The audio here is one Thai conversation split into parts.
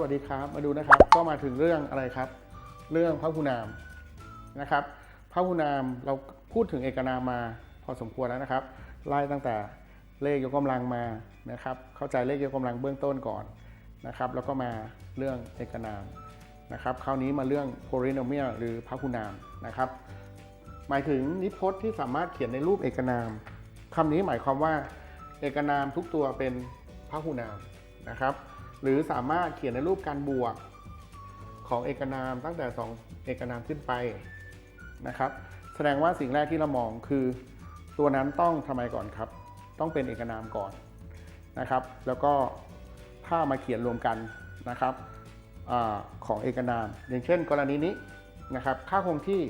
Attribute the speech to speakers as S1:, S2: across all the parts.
S1: สวัสดีครับ มาดูนะครับ ก็มาถึงเรื่องอะไรครับ เรื่องพหุนามนะครับพหุนามเราพูดถึงเอกนามมาพอสมควรแล้วนะครับ ไล่ตั้งแต่เลขยกกำลังมานะครับ เข้าใจเลขยกกำลังเบื้องต้นก่อนนะครับ แล้วก็มาเรื่องเอกนามนะครับ คราวนี้มาเรื่อง polynomial หรือพหุนามนะครับ หมายถึงนิพจน์ที่สามารถเขียนในรูปเอกนามคำนี้หมายความว่าเอกนามทุกตัวเป็นพหุนามนะครับ หรือสามารถเขียนในรูปการบวกของเอกนามตั้งแต่ 2 เอกนามขึ้นไปนะครับ แสดงว่าสิ่งแรกที่เรามองคือ ตัวนั้นต้องทำไมก่อนครับ ต้องเป็นเอกนามก่อนนะครับ แล้วก็ถ้ามาเขียนรวมกันนะครับอของเอกนาม อย่างเช่น กรณีนี้นะครับ ค่าคงที่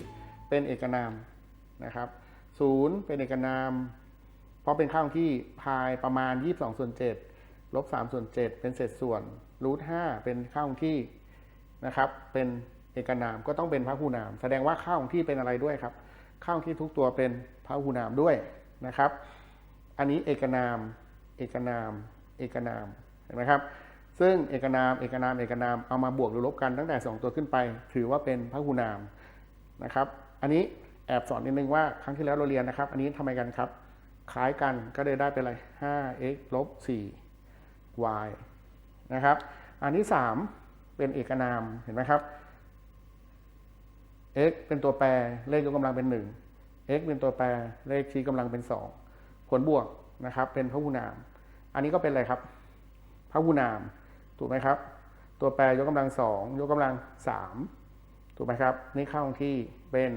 S1: เป็นเอกนามนะครับศูนย์เป็นเอกนาม เพราะเป็นค่าคงที่พายประมาณ 22ส่วน7 ลบ3ส่วน7เป็นเศษส่วนรูท5เป็นค่าคงที่นะครับ เป็นเอกนามก็ต้องเป็นพหูนาม แสดงว่าค่าคงที่เป็นอะไรด้วยครับค่าคงที่ทุกตัวเป็นพหูนามด้วยนะครับ อันนี้เอกนาม เอกนาม เอกนามเห็นไหมครับ ซึ่งเอกนาม เอกนาม เอกนามเอามาบวกหรือลบกันตั้งแต่ 2 ตัวขึ้นไป ถือว่าเป็นพหูนามนะครับ อันนี้แอบสอนนิดนึงว่าครั้งที่แล้วเราเรียนนะครับ อันนี้ทำไมกันครับ คล้ายกันก็เลยได้เป็นอะไร 5x ลบ4 y นะครับ อันที่ 3 เป็นเอกนามเห็นไหมครับ x เป็นตัวแปรเลขยกกำลังเป็น 1 x เป็นตัวแปรเลขชี้กำลังเป็น 2 ผลบวกนะครับ เป็นพหุนาม อันนี้ก็เป็นอะไรครับพหุนาม ถูกไหมครับ ตัวแปรยกกำลัง 2 ยกกำลัง 3 ถูกไหมครับ นี่ค่าของที่เป็น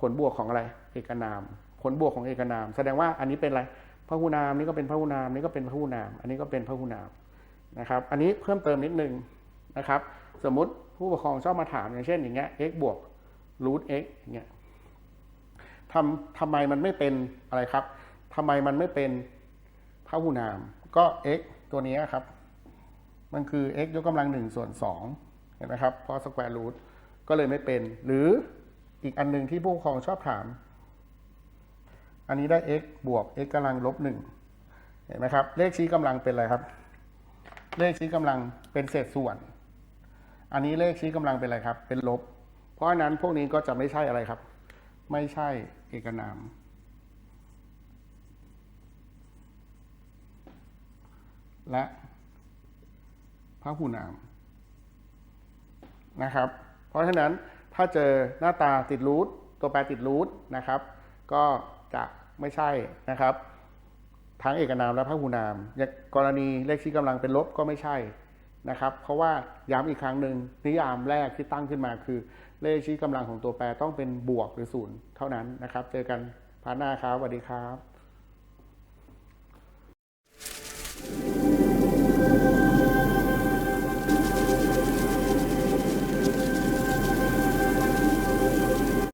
S1: ผลบวกของอะไร เอกนาม ผลบวกของเอกนาม แสดงว่าอันนี้เป็นอะไร พหุนามนี่ก็เป็นพหุนามนี่ก็เป็นพหุนาม อันนี้ก็เป็นพหุนามนะครับ อันนี้เพิ่มเติมนิดนึงนะครับ สมมุติผู้ปกครองชอบมาถามอย่างเช่นอย่างเงี้ย x บวก root x อย่างเงี้ยทำทำไมมันไม่เป็นอะไรครับทำไมมันไม่เป็นพหุนาม ก็ x ตัวนี้ครับ มันคือ x ยกกำลังหนึ่งส่วนสองเห็นไหมครับ เพราะ square root ก็เลยไม่เป็น หรืออีกอันหนึ่งที่ผู้ปกครองชอบถาม อันนี้ได้ x บวก x กำลังลบหนึ่งเห็นไหมครับ เลขชี้กำลังเป็นอะไรครับ เลขชี้กำลังเป็นเศษส่วน อันนี้เลขชี้กำลังเป็นอะไรครับ เป็นลบ เพราะฉะนั้นพวกนี้ก็จะไม่ใช่อะไรครับ ไม่ใช่เอกนาม และพหุนามนะครับ เพราะฉะนั้นถ้าเจอหน้าตาติดรูทตัวแปรติดรูทนะครับ ก็ จะไม่ใช่นะครับ ทั้งเอกนามและพหุนามกรณีเลขชี้กำลังเป็นลบก็ไม่ใช่นะครับ เพราะว่าย้ำอีกครั้งหนึ่งนิยามแรกที่ตั้งขึ้นมาคือ เลขชี้กำลังของตัวแปรต้องเป็นบวกหรือศูนย์เท่านั้นนะครับ เจอกันพาร์ทหน้าครับสวัสดีครับ